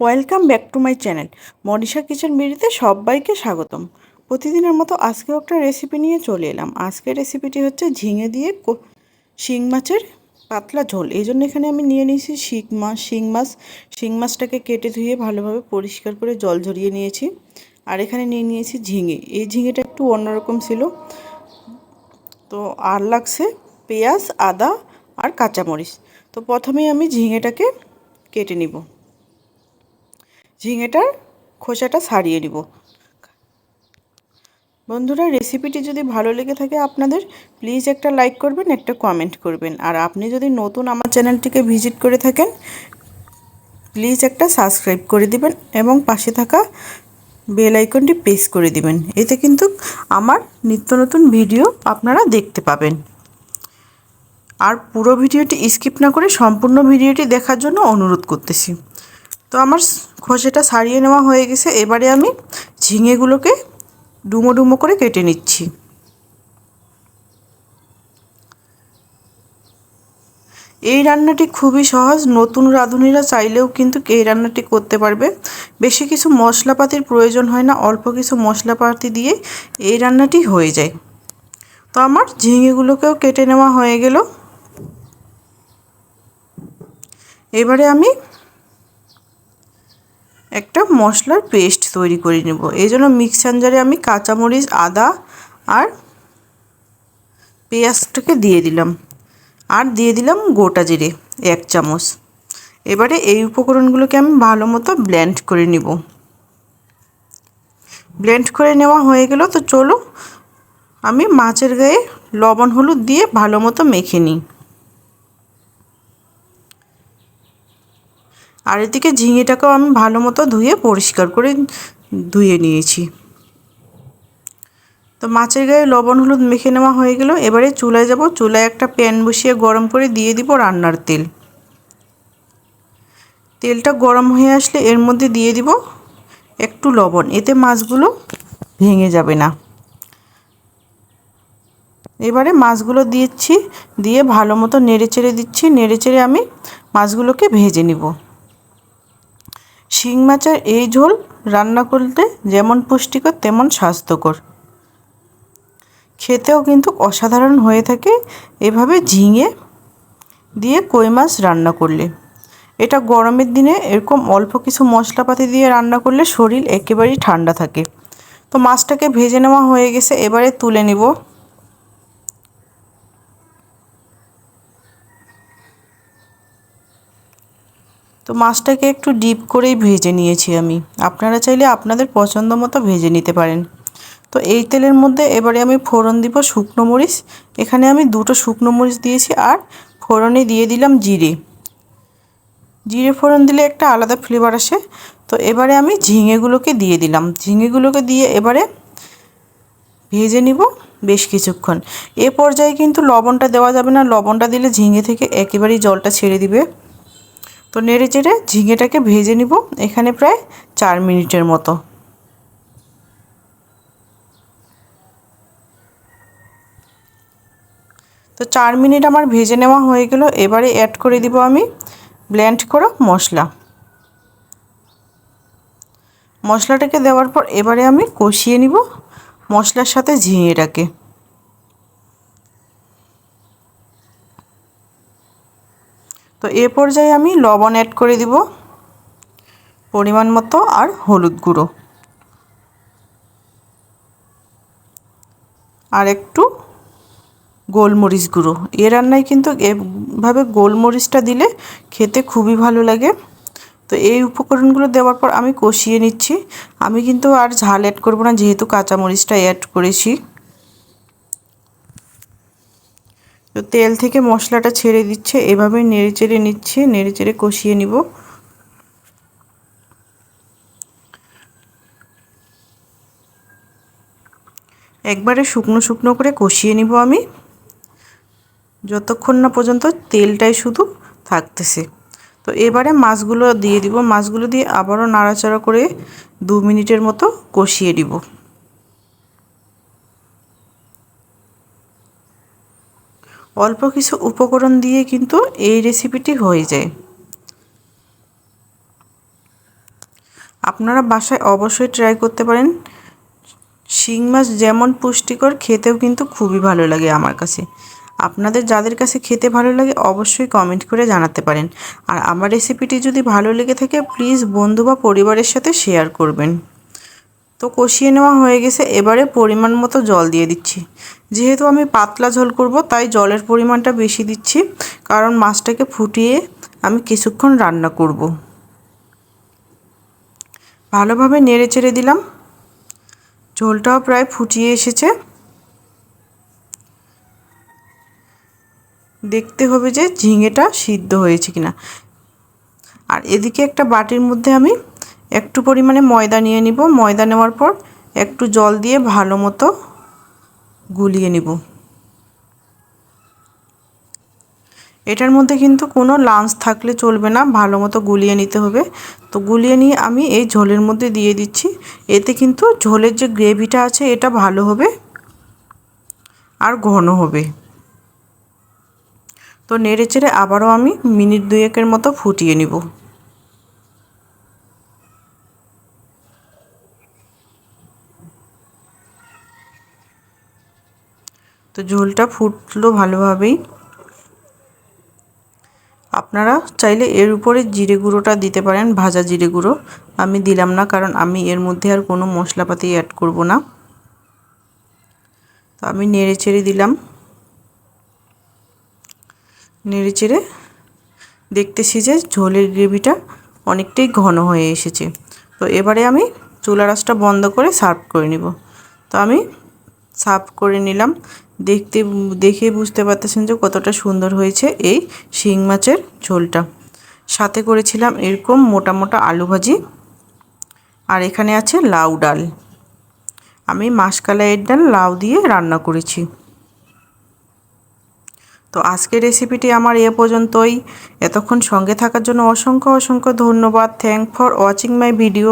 Welcome back to my channel. Manisha kitchen বিড়িতে সবাইকে স্বাগতম। প্রতিদিনের মতো আজকেও একটা রেসিপি নিয়ে চলে এলাম। আজকের রেসিপিটি হচ্ছে ঝিঙে দিয়ে শিং মাছের পাতলা ঝোল। এই জন্য এখানে আমি নিয়ে নিয়েছি শিং মাছ শিং মাছ। শিং মাছটাকে কেটে ধুয়ে ভালোভাবে পরিষ্কার করে জল ঝরিয়ে নিয়েছি। আর এখানে নিয়ে নিয়েছি ঝিঙে। এই ঝিঙেটা একটু অন্যরকম ছিল। তো আর লাগছে পেঁয়াজ, আদা আর কাঁচামরিচ। তো প্রথমেই আমি ঝিঙেটাকে কেটে নিব। ঝিঙেটার খোসাটা ছাড়িয়ে নিব। বন্ধুরা রেসিপিটি যদি ভালো লেগে থাকে আপনাদের প্লিজ একটা লাইক করবেন, একটা কমেন্ট করবেন। আর আপনি যদি নতুন আমার চ্যানেলটিকে ভিজিট করে থাকেন প্লিজ একটা সাবস্ক্রাইব করে দিবেন এবং পাশে থাকা বেল আইকনটি প্রেস করে দিবেন। এতে কিন্তু আমার নিত্য নতুন ভিডিও আপনারা দেখতে পাবেন। আর পুরো ভিডিওটি স্কিপ না করে সম্পূর্ণ ভিডিওটি দেখার জন্য অনুরোধ করতেছি। তো আমার খোসাটা সারিয়ে নেওয়া হয়ে গেছে। এবারে আমি ঝিঙেগুলোকে ডুমো ডুমো করে কেটে নিচ্ছি। এই রান্নাটি খুবই সহজ। নতুন রাঁধুনিরা চাইলেও কিন্তু এই রান্নাটি করতে পারবে। বেশি কিছু মশলাপাতির প্রয়োজন হয় না, অল্প কিছু মশলাপাতি দিয়ে এই রান্নাটি হয়ে যায়। তো আমার ঝিঙেগুলোকেও কেটে নেওয়া হয়ে গেল। এবারে আমি একটা মশলার পেস্ট তৈরি করে নেব। এই জন্য মিক্সার জারে আমি কাঁচামরিচ, আদা আর পেঁয়াজটাকে দিয়ে দিলাম। আর দিয়ে দিলাম গোটা জিরে, এক চামচ। এবারে এই উপকরণগুলোকে আমি ভালো মতো ব্লেন্ড করে নিব। ব্লেন্ড করে নেওয়া হয়ে গেল তো চলো, আমি মাছের গায়ে লবণ হলুদ দিয়ে ভালো মতো মেখে নিই। আর এদিকে ঝিঙেটাকেও আমি ভালো মতো ধুয়ে পরিষ্কার করে ধুয়ে নিয়েছি। তো মাছের গায়ে লবণ, হলুদ মেখে নেওয়া হয়ে গেল। এবারে চুলায় যাব। চুলায় একটা প্যান বসিয়ে গরম করে দিয়ে দিব রান্নার তেল। তেলটা গরম হয়ে আসলে এর মধ্যে দিয়ে দিব একটু লবণ। এতে মাছগুলো ভেঙে যাবে না। এবারে মাছগুলো দিচ্ছি, দিয়ে ভালো মতো নেড়ে চেড়ে দিচ্ছি। নেড়ে চেড়ে আমি মাছগুলোকে ভেজে নিব। শিং মাছের এই ঝোল রান্না করতে যেমন পুষ্টিকর, তেমন স্বাস্থ্যকর। খেতেও কিন্তু অসাধারণ হয়ে থাকে এভাবে ঝিঙে দিয়ে কই মাছ রান্না করলে। এটা গরমের দিনে এরকম অল্প কিছু মশলাপাতি দিয়ে রান্না করলে শরীর একেবারেই ঠান্ডা থাকে। তো মাছটাকে ভেজে নেওয়া হয়ে গেছে, এবারে তুলে নিব। তো মাছটাকে একটু ডিপ করেই ভেজে নিয়েছি আমি। আপনারা চাইলে আপনাদের পছন্দ মতো ভেজে নিতে পারেন। তো এই তেলের মধ্যে এবারে আমি ফোড়ন দিব শুকনো মরিচ। এখানে আমি দুটো শুকনো মরিচ দিয়েছি আর ফোড়নে দিয়ে দিলাম জিরে। জিরে ফোড়ন দিলে একটা আলাদা ফ্লেভার আসে। তো এবারে আমি ঝিঙেগুলোকে দিয়ে দিলাম। ঝিঙেগুলোকে দিয়ে এবারে ভেজে নিব বেশ কিছুক্ষণ। এ পর্যায়ে কিন্তু লবণটা দেওয়া যাবে না। লবণটা দিলে ঝিঙে থেকে একেবারেই জলটা ছেড়ে দিবে। তো নেড়ে চেড়ে ঝিঙেটাকে ভেজে নিব, এখানে প্রায় চার মিনিটের মতো। তো চার মিনিট আমার ভেজে নেওয়া হয়ে গেল, এবারে অ্যাড করে দিব আমি ব্লেন্ড করা মশলা। মশলাটাকে দেওয়ার পর এবারে আমি কষিয়ে নিব মশলার সাথে ঝিঙেটাকে। তো এ পর্যায়ে আমি লবণ অ্যাড করে দিব, পরিমাণ মতো আর হলুদ গুঁড়ো। আর একটু গোলমরিচ গুঁড়ো। এ রান্নায় কিন্তু এভাবে গোলমরিচটা দিলে খেতে খুবই ভালো লাগে। তো এই উপকরণগুলো দেওয়ার পর আমি কষিয়ে নিচ্ছি। আমি কিন্তু আর ঝাল অ্যাড করব না, যেহেতু কাঁচামরিচটা অ্যাড করেছি। তো তেল থেকে মশলাটা ছেড়ে দিচ্ছে, এভাবে নেড়ে চেড়ে নিচ্ছে নেড়ে চেড়ে কষিয়ে নিব। একবারে শুকনো শুকনো করে কষিয়ে নিব আমি। যতক্ষণ না পর্যন্ত তেলটাই শুধু থাকতেছে। তো এবারে মাছগুলো দিয়ে দিব, মাছগুলো দিয়ে আবারও নাড়াচাড়া করে দু মিনিটের মতো কষিয়ে দিব অল্প কিছু উপকরণ দিয়ে কিন্তু এই রেসিপিটি হয়ে যায়। আপনারা বাসায় অবশ্যই ট্রাই করতে পারেন। শিং মাছ যেমন পুষ্টিকর, খেতেও কিন্তু খুবই ভালো লাগে আমার কাছে। আপনাদের যাদের কাছে খেতে ভালো লাগে অবশ্যই কমেন্ট করে জানাতে পারেন। আর আমার রেসিপিটি যদি ভালো লেগে থাকে প্লিজ বন্ধু বা পরিবারের সাথে শেয়ার করবেন। তো কষিয়ে নেওয়া হয়ে গেছে, এবারে পরিমাণ মতো জল দিয়ে দিচ্ছি। যেহেতু আমি পাতলা ঝোল করব, তাই জলের পরিমাণটা বেশি দিচ্ছি, কারণ মাছটাকে ফুটিয়ে আমি কিছুক্ষণ রান্না করব। ভালোভাবে নেড়ে চেড়ে দিলাম। ঝোলটাও প্রায় ফুটিয়ে এসেছে। দেখতে হবে যে ঝিঙেটা সিদ্ধ হয়েছে কিনা। আর এদিকে একটা বাটির মধ্যে আমি একটু পরিমাণে ময়দা নিয়ে নিব। ময়দা নেওয়ার পর একটু জল দিয়ে ভালো মতো গুলিয়ে নিব। এটার মধ্যে কিন্তু কোনো লাঞ্চ থাকলে চলবে না, ভালো মতো গুলিয়ে নিতে হবে। তো গুলিয়ে নিয়ে আমি এই ঝোলের মধ্যে দিয়ে দিচ্ছি। এতে কিন্তু ঝোলের যে গ্রেভিটা আছে, এটা ভালো হবে আর ঘন হবে। তো নেড়ে চেড়ে আবারও আমি মিনিট দুয়েকের মতো ফুটিয়ে নিব। তো ঝোলটা ফুটলো ভালোভাবেই। আপনারা চাইলে এর উপরে জিরে গুঁড়োটা দিতে পারেন, ভাজা জিরে গুঁড়ো। আমি দিলাম না, কারণ আমি এর মধ্যে আর কোনো মশলাপাতি অ্যাড করব না। তো আমি নেড়ে চেড়ে দিলাম। নেড়ে চেড়ে দেখতেছি যে ঝোলের গ্রেভিটা অনেকটাই ঘন হয়ে এসেছে। তো এবারে আমি চুলা রাসটা বন্ধ করে সার্ভ করে নিব। তো আমি সার্ভ করে নিলাম। দেখতে, দেখে বুঝতে পারতেছেন যে কতটা সুন্দর হয়েছে এই শিং মাছের ঝোলটা। সাথে করেছিলাম এরকম মোটা মোটা আলু ভাজি। আর এখানে আছে লাউ ডাল। আমি মাসকালাইয়ের ডাল লাউ দিয়ে রান্না করেছি। তো আজকের রেসিপিটি আমার এ পর্যন্তই। এতক্ষণ সঙ্গে থাকার জন্য অসংখ্য অসংখ্য ধন্যবাদ। Thank for watching my video